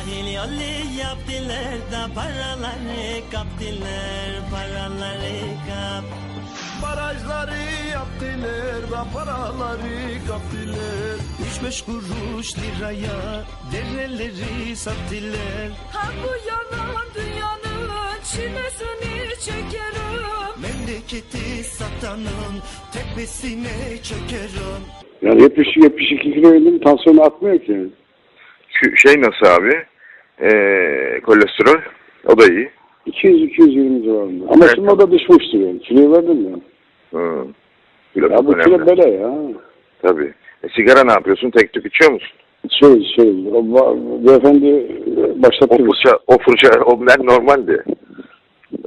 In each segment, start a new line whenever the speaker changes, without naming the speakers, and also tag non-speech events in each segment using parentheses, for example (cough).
Sahil yolu yaptılar da paraları kaptılar, paraları kap.
Barajları yaptılar da paraları kaptılar
Üç beş kuruş liraya dereleri sattılar.
Ha bu yalan dünyanın çilesini çekerim.
Memleketi satanın tepesine çökerim.
Yani 70 72 kilo indim tansiyonu atmıyor ki.
Şu şey nasıl abi? Ee, kolesterol. O da iyi.
200 220 civarında. Ama
Evet.
şimdi o da düşmüştü yani. Kiloyu verdim ya.
Hı. Kilo
Ya bu kilo bela ya.
Tabii. E, sigara ne yapıyorsun? Tek tük içiyor musun?
Şöyle şöyle. O ba- beyefendi e.
O fırça, o fırça, o ben normaldi.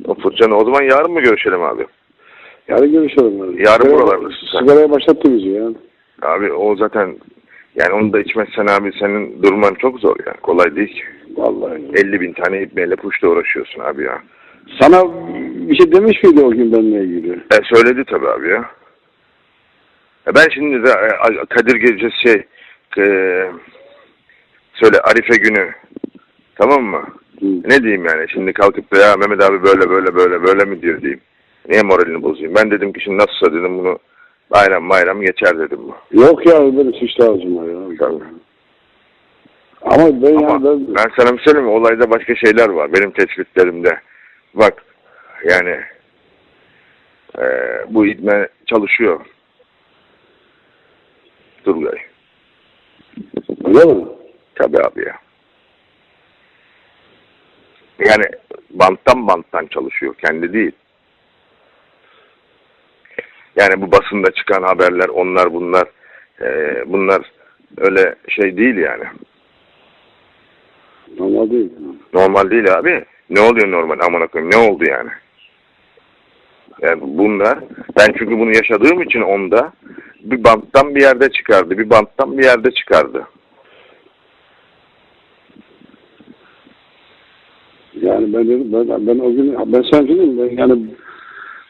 O fırçanı o zaman yarın mı görüşelim abi?
Yarın görüşelim. Abi.
Yarın
Sigara-
buralardasın sen.
Sigaraya başlattı bizi ya.
Abi o zaten yani onu da içmezsen abi senin durman çok zor yani. Kolay değil ki.
Vallahi.
50 bin tane ipneyle puşla uğraşıyorsun abi ya.
Sana bir şey demiş miydi o gün benimle ilgili?
E söyledi tabii abi ya. E ben şimdi de e, Kadir Gecesi şey e, söyle Arife günü tamam mı?
Hı.
Ne diyeyim yani şimdi kalkıp da ya Mehmet abi böyle böyle böyle böyle mi diyor diyeyim. Niye moralini bozayım? Ben dedim ki şimdi nasılsa dedim bunu bayram bayram geçer dedim bu.
Yok ya suç lazım var ya.
Tabii.
Ama ben
Ama
yani ben,
ben sana bir söyleyeyim mi? Olayda başka şeyler var benim tespitlerimde. Bak yani e, bu itme çalışıyor. Turgay.
öyle mi?
Tabii abi ya. Yani banttan banttan çalışıyor. Kendi değil. Yani bu basında çıkan haberler onlar bunlar e, bunlar öyle şey değil yani.
Normal değil.
Normal değil abi. Ne oluyor normal amına koyayım? Ne oldu yani? Yani bunlar ben çünkü bunu yaşadığım için onda bir banttan bir yerde çıkardı. Bir banttan bir yerde çıkardı.
Yani ben dedim, ben, ben o gün ben sana söyleyeyim ben yani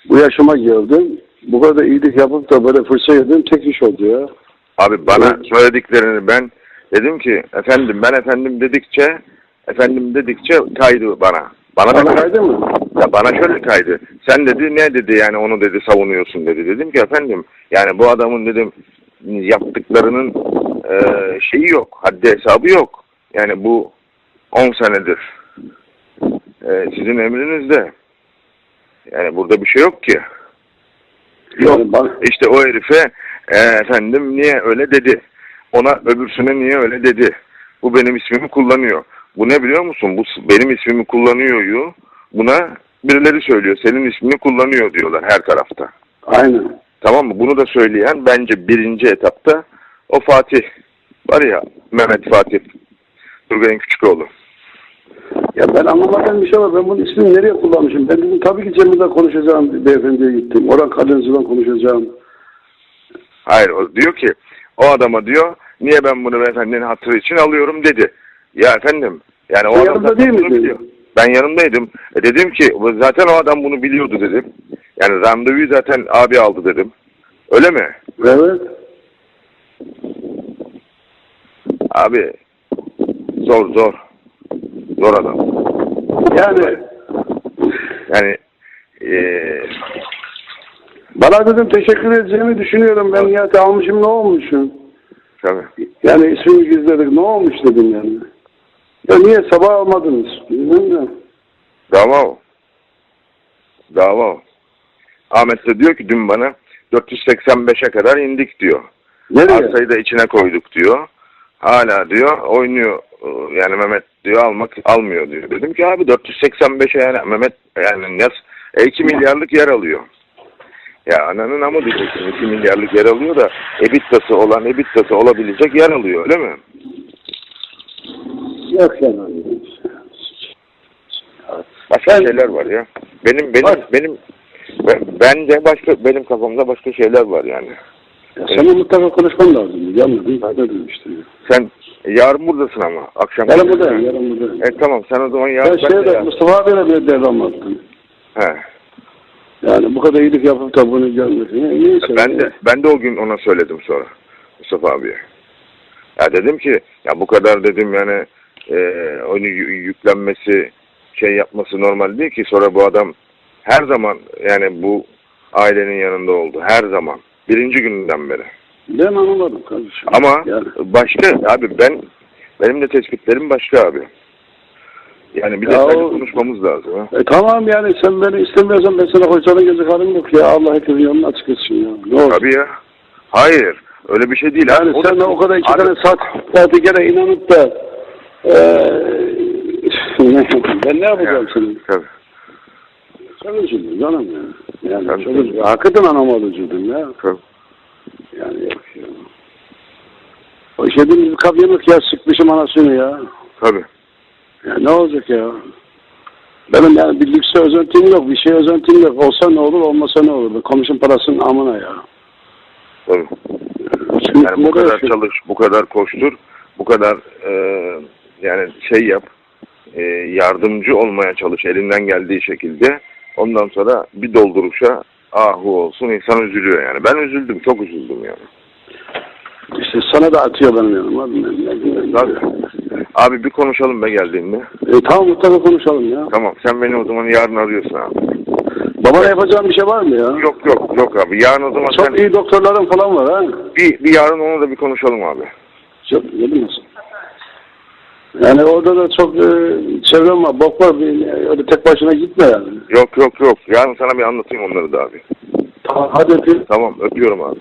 bu yaşıma geldim. Bu kadar iyilik yapıp da böyle fırsat yedim tek iş oldu ya.
Abi bana
Evet.
söylediklerini ben dedim ki efendim ben efendim dedikçe efendim dedikçe kaydı bana. Bana da
Bana kaydı mı?
Ya bana şöyle kaydı. Sen dedi ne dedi yani onu dedi savunuyorsun dedi. Dedim ki efendim yani bu adamın dedim yaptıklarının e, şeyi yok. Haddi hesabı yok. Yani bu 10 senedir e, sizin emrinizde. Yani burada bir şey yok ki. Yok.
Yani bana-
İşte o herife e, efendim niye öyle dedi. Ona öbürsüne niye öyle dedi. Bu benim ismimi kullanıyor. Bu ne biliyor musun? Bu benim ismimi kullanıyor. Buna birileri söylüyor. Senin ismini kullanıyor diyorlar her tarafta.
Aynen.
Tamam mı? Bunu da söyleyen bence birinci etapta o Fatih var ya Mehmet Fatih. Turgay'ın küçük oğlu.
Ya ben anlamadığım bir şey var. Ben bunun ismini nereye kullanmışım? Ben dedim tabii ki Cemil'den konuşacağım beyefendiye gittim. Orhan Kadıncı'dan konuşacağım.
Hayır o diyor ki o adama diyor niye ben bunu beyefendinin hatırı için alıyorum dedi. Ya efendim yani o
Sen
adam zaten
değil
bunu biliyor. Ben yanındaydım. E dedim ki zaten o adam bunu biliyordu dedim. Yani randevuyu zaten abi aldı dedim. Öyle mi?
Evet.
Abi zor zor. Zor adam.
Yani
Yani eee
bana dedim teşekkür edeceğimi düşünüyorum. Ben niyete almışım ne olmuşum?
tabii.
Yani ismini gizledik ne olmuş dedim yani. Ya niye sabah almadınız? Bilmem de.
Dava o. Dava o. Ahmet de diyor ki dün bana 485'e kadar indik diyor.
Nereye?
Arsayı da içine koyduk diyor. Hala diyor oynuyor. Ee, Yani Mehmet diyor almak almıyor diyor. Dedim ki abi 485'e yani Mehmet yani yaz e, 2 milyarlık yer alıyor. Ya ananın amı diyeceksin 2 milyarlık yer alıyor da EBITDA'sı olan EBITDA'sı olabilecek yer alıyor öyle mi?
Yok yani.
Başka
Ben-
şeyler var ya. Benim benim
Var.
benim ben, ben de başka benim kafamda başka şeyler var yani.
Ya senin mutlaka konuşman lazım. Ben de dedim işte.
Sen yarın buradasın ama akşam.
Yarın buradayım. Yarın buradayım.
E tamam sen o zaman
Ben
yarın ben de
şeyde
yarın-
Mustafa abiyle bir devran attım.
He.
Yani bu kadar iyilik yapıp da bunu görmesi. Neyse.
Ben de ben de o gün ona söyledim sonra Mustafa abiye. Ya dedim ki ya bu kadar dedim yani e, onu yü- yüklenmesi şey yapması normal değil ki sonra bu adam her zaman yani bu ailenin yanında oldu her zaman birinci günden beri.
Ben anlamadım kardeşim.
Ama
Yani,
başka abi ben benim de tespitlerim başka abi. Yani bir
Ya
sadece
o-
konuşmamız lazım. Ha?
e, tamam yani sen beni istemiyorsan ben sana hocanın gözü karım yok ya. Allah hepimizin yolunu açık etsin ya. Ne oldu?
Tabii ya. Hayır. Öyle bir şey değil.
Yani
abi.
sen de o kadar iki
Abi-
tane saat saati gene inanıp da eee (laughs) ben ne yapacağım senin?
Tabii.
Çok üzüldüm canım ya. Yani
Tabii,
çok üzüldüm. Hakikaten üzüldüm ya.
Tabii.
Yani yok ya. O işediğimiz bir kap yemek ya sıkmışım anasını ya.
Tabii.
Ya ne olacak ya? Benim yani bir lükse özentim yok, bir şey özentim yok. Olsa ne olur, olmasa ne olur? Komisyon parasının amına ya.
Tabii.
Çünkü
Yani bu kadar
yaşıyor?
çalış, bu kadar koştur, bu kadar e, yani şey yap, e, yardımcı olmaya çalış elinden geldiği şekilde. Ondan sonra bir dolduruşa ahu olsun insan üzülüyor yani. Ben üzüldüm, çok üzüldüm yani.
İşte sana da atıyor benim yanıma.
Abi bir konuşalım be geldiğinde.
E, tamam mutlaka konuşalım ya.
Tamam sen beni o zaman yarın arıyorsun abi.
Babana yapacağım bir şey var mı ya?
Yok yok yok abi. Yarın o zaman
Çok
sen
iyi doktorların falan var ha.
bir, bir yarın onu da bir konuşalım abi.
Çok bilmezsin. Yani orada da çok e, çevrem var, bok var. Bir, öyle tek başına gitme yani.
Yok yok yok. Yarın sana bir anlatayım onları da abi.
Tamam, hadi öpeyim.
Tamam öpüyorum abi.